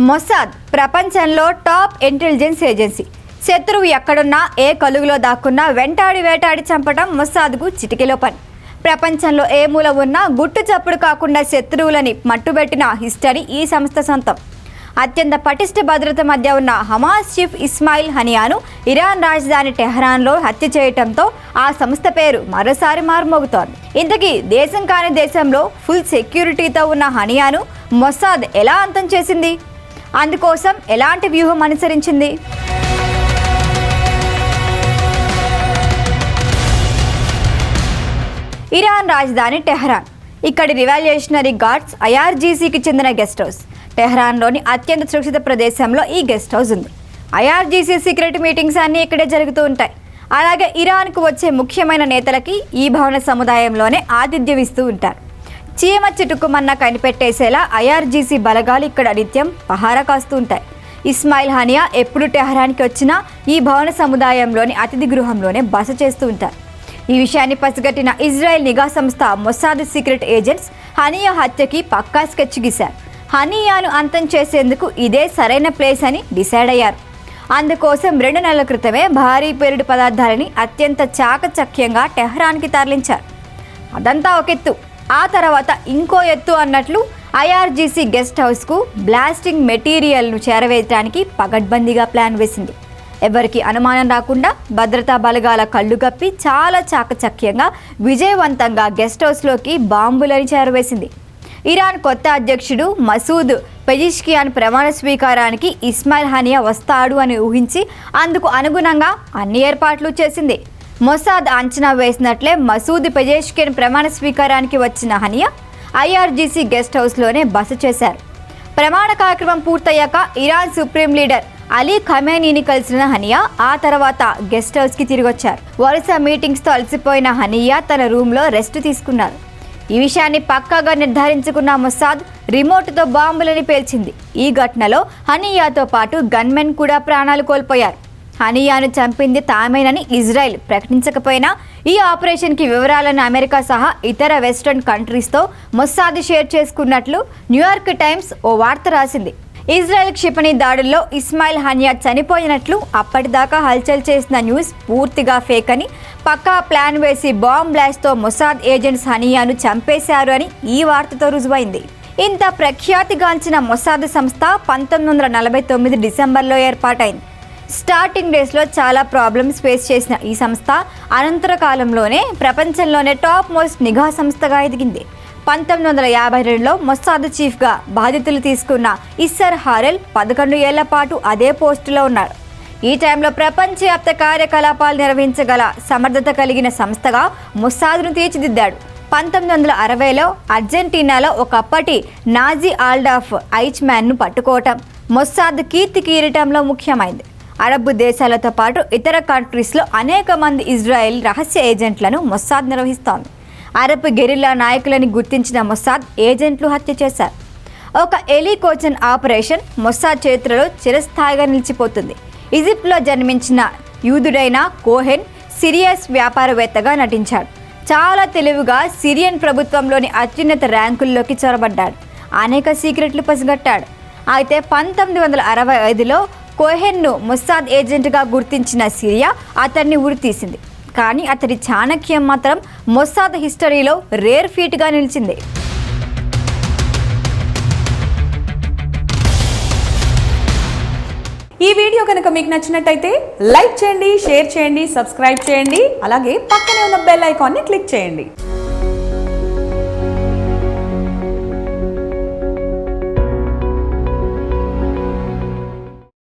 Mossad ప్రపంచంలో top intelligence agency. శత్రువు ఎక్కడున్నా ఏ కలుగులో దాక్కున్నా వెంటాడి వేటాడి చంపడం మొసాద్కు చిటికెలో పని. ప్రపంచంలో ఏ మూల ఉన్నా గుట్టు చప్పుడు కాకుండా శత్రువులని మట్టుబెట్టిన హిస్టరీ ఈ సంస్థ సొంతం. అత్యంత పటిష్ట భద్రత మధ్య ఉన్న హమాస్ చీఫ్ ఇస్మాయిల్ హనియాను ఇరాన్ రాజధాని టెహరాన్లో హత్య చేయటంతో ఆ సంస్థ పేరు మరోసారి మారుమోగుతోంది. ఇంతకీ దేశం కాని దేశంలో ఫుల్ సెక్యూరిటీతో ఉన్న హనియాను మొసాద్ ఎలా అంతం చేసింది? అందుకోసం ఎలాంటి వ్యూహం అనుసరించింది? ఇరాన్ రాజధాని టెహరాన్. ఇక్కడి రివాల్యూషనరీ గార్డ్స్ ఐఆర్జీసీకి చెందిన గెస్ట్ హౌస్. టెహరాన్లోని అత్యంత సురక్షిత ప్రదేశంలో ఈ గెస్ట్ హౌస్ ఉంది. ఐఆర్జీసీ సీక్రెట్ మీటింగ్స్ అన్నీ ఇక్కడే జరుగుతూ ఉంటాయి. అలాగే ఇరాన్కు వచ్చే ముఖ్యమైన నేతలకి ఈ భవన సముదాయంలోనే ఆతిథ్యం ఇస్తూ ఉంటారు. చీమ చిటుకుమన్న కనిపెట్టేసేలా ఐఆర్జీసీ బలగాలు ఇక్కడ నిత్యం పహారా కాస్తూ ఉంటాయి ఇస్మాయిల్ హనియా ఎప్పుడు టెహరాన్కి వచ్చినా ఈ భవన సముదాయంలోని అతిథి గృహంలోనే బస చేస్తూ ఉంటారు. ఈ విషయాన్ని పసిగట్టిన ఇజ్రాయెల్ నిఘా సంస్థ మొసాద్ సీక్రెట్ ఏజెంట్స్ హనియా హత్యకి పక్కా స్కెచ్ గీశారు. హనియాను అంతం చేసేందుకు ఇదే సరైన ప్లేస్ అని డిసైడ్ అయ్యారు. అందుకోసం రెండు నెలల క్రితమే భారీ పేరుడు పదార్థాలని అత్యంత చాకచక్యంగా టెహ్రాన్కి తరలించారు. అదంతా ఒకెత్తు ఆ తర్వాత ఇంకో ఎత్తు అన్నట్లు ఐఆర్జీసీ గెస్ట్ హౌస్కు బ్లాస్టింగ్ మెటీరియల్ను చేరవేయడానికి పగడ్బందీగా ప్లాన్ వేసింది. ఎవరికి అనుమానం రాకుండా భద్రతా బలగాల కళ్ళు కప్పి చాలా చాకచక్యంగా విజయవంతంగా గెస్ట్ హౌస్లోకి బాంబులని చేరవేసింది. ఇరాన్ కొత్త అధ్యక్షుడు మసూద్ పెజిష్కియాన్ ప్రమాణ స్వీకారానికి ఇస్మాయిల్ హనియా వస్తాడు అని ఊహించి అందుకు అనుగుణంగా అన్ని ఏర్పాట్లు చేసింది. మొసాద్ అంచనా వేసినట్లే మసూద్ పెజేష్కేన్ ప్రమాణ స్వీకారానికి వచ్చిన హనియా ఐఆర్జీసీ గెస్ట్ హౌస్లోనే బస చేశారు. ప్రమాణ కార్యక్రమం పూర్తయ్యాక ఇరాన్ సుప్రీం లీడర్ అలీ ఖమేనీని కలిసిన హనియా ఆ తర్వాత గెస్ట్ హౌస్కి తిరిగొచ్చారు. వరుస మీటింగ్స్తో అలసిపోయిన హనియా తన రూమ్లో రెస్ట్ తీసుకున్నారు. ఈ విషయాన్ని పక్కాగా నిర్ధారించుకున్న మొసాద్ రిమోట్తో బాంబులని పేల్చింది. ఈ ఘటనలో హనియాతో పాటు గన్మెన్ కూడా ప్రాణాలు కోల్పోయారు. హనియాను చంపింది తామేనని ఇజ్రాయెల్ ప్రకటించకపోయినా ఈ ఆపరేషన్కి వివరాలను అమెరికా సహా ఇతర వెస్ట్రన్ కంట్రీస్తో మొస్సాద్ షేర్ చేసుకున్నట్లు న్యూయార్క్ టైమ్స్ ఓ వార్త రాసింది. ఇజ్రాయెల్ క్షిపణి దాడుల్లో ఇస్మాయిల్ హనియా చనిపోయినట్లు అప్పటిదాకా హల్చల్ చేసిన న్యూస్ పూర్తిగా ఫేక్ అని పక్కా ప్లాన్ వేసి బాంబ్ బ్లాస్ట్తో మొసాద్ ఏజెంట్స్ హనియాను చంపేశారు అని ఈ వార్తతో రుజువైంది. ఇంత ప్రఖ్యాతిగాంచిన మొసాద్ సంస్థ పంతొమ్మిది వందల నలభై తొమ్మిది డిసెంబర్లో ఏర్పాటైంది. స్టార్టింగ్ డేస్లో చాలా ప్రాబ్లమ్స్ ఫేస్ చేసిన ఈ సంస్థ అనంతర కాలంలోనే ప్రపంచంలోనే టాప్ మోస్ట్ నిఘా సంస్థగా ఎదిగింది. పంతొమ్మిది వందల యాభై రెండులో మొస్సాద్ చీఫ్గా బాధ్యతలు తీసుకున్న ఇస్సర్ హారెల్ పదకొండు ఏళ్ళ పాటు అదే పోస్టులో ఉన్నాడు ఈ టైంలో ప్రపంచవ్యాప్త కార్యకలాపాలు నిర్వహించగల సమర్థత కలిగిన సంస్థగా మొస్సాద్ను తీర్చిదిద్దాడు. పంతొమ్మిది వందల అరవైలో అర్జెంటీనాలో ఒకప్పటి నాజీ ఆల్డాఫ్ ఐచ్ మ్యాన్ను పట్టుకోవటం మొస్సాద్ కీర్తి కీరటంలో ముఖ్యమైంది. అరబ్ దేశాలతో పాటు ఇతర కంట్రీస్లో అనేక మంది ఇజ్రాయెల్ రహస్య ఏజెంట్లను మొస్సాద్ నిర్వహిస్తోంది. అరబ్ గెరిల్లా నాయకులని గుర్తించిన మొస్సాద్ ఏజెంట్లు హత్య చేశారు. ఒక ఎలికోచన్ ఆపరేషన్ మొస్సాద్ చరిత్రలో చిరస్థాయిగా నిలిచిపోతుంది. ఈజిప్ట్లో జన్మించిన యూదుడైన కోహెన్ సిరియస్ వ్యాపారవేత్తగా నటించాడు. చాలా తెలివిగా సిరియన్ ప్రభుత్వంలోని అత్యున్నత ర్యాంకుల్లోకి చొరబడ్డాడు. అనేక సీక్రెట్లు పసిగట్టాడు. అయితే పంతొమ్మిది వందల అరవై ఐదులో కోహెన్ను మొస్సాద్ ఏజెంట్గా గుర్తించిన సిరియా అతన్ని ఉరితీసింది. కానీ అతడి చాణక్యం మాత్రం మొస్సాద్ హిస్టరీలో రేర్ ఫీట్గా నిలిచింది. ఈ వీడియో కనుక మీకు నచ్చినట్టయితే లైక్ చేయండి షేర్ చేయండి సబ్స్క్రైబ్ చేయండి అలాగే పక్కనే ఉన్న బెల్ ఐకాన్ని క్లిక్ చేయండి.